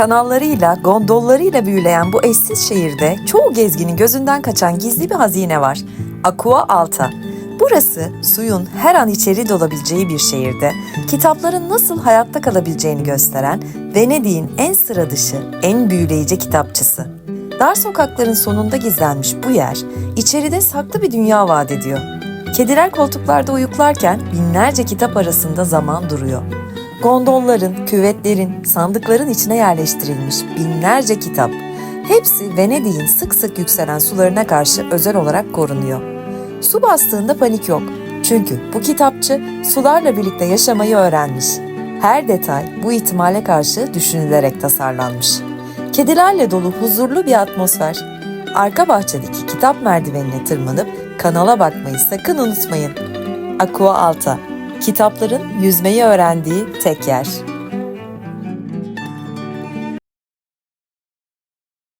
Kanallarıyla, gondollarıyla büyüleyen bu eşsiz şehirde çoğu gezginin gözünden kaçan gizli bir hazine var. Aqua Alta. Burası suyun her an içeri dolabileceği bir şehirde kitapların nasıl hayatta kalabileceğini gösteren Venedik'in en sıra dışı, en büyüleyici kitapçısı. Dar sokakların sonunda gizlenmiş bu yer, içeride saklı bir dünya vaat ediyor. Kediler koltuklarda uyuklarken binlerce kitap arasında zaman duruyor. Gondolların, küvetlerin, sandıkların içine yerleştirilmiş binlerce kitap. Hepsi Venedik'in sık sık yükselen sularına karşı özel olarak korunuyor. Su bastığında panik yok. Çünkü bu kitapçı sularla birlikte yaşamayı öğrenmiş. Her detay bu ihtimale karşı düşünülerek tasarlanmış. Kedilerle dolu huzurlu bir atmosfer. Arka bahçedeki kitap merdivenine tırmanıp kanala bakmayı sakın unutmayın. Aqua Alta, kitapların yüzmeyi öğrendiği tek yer.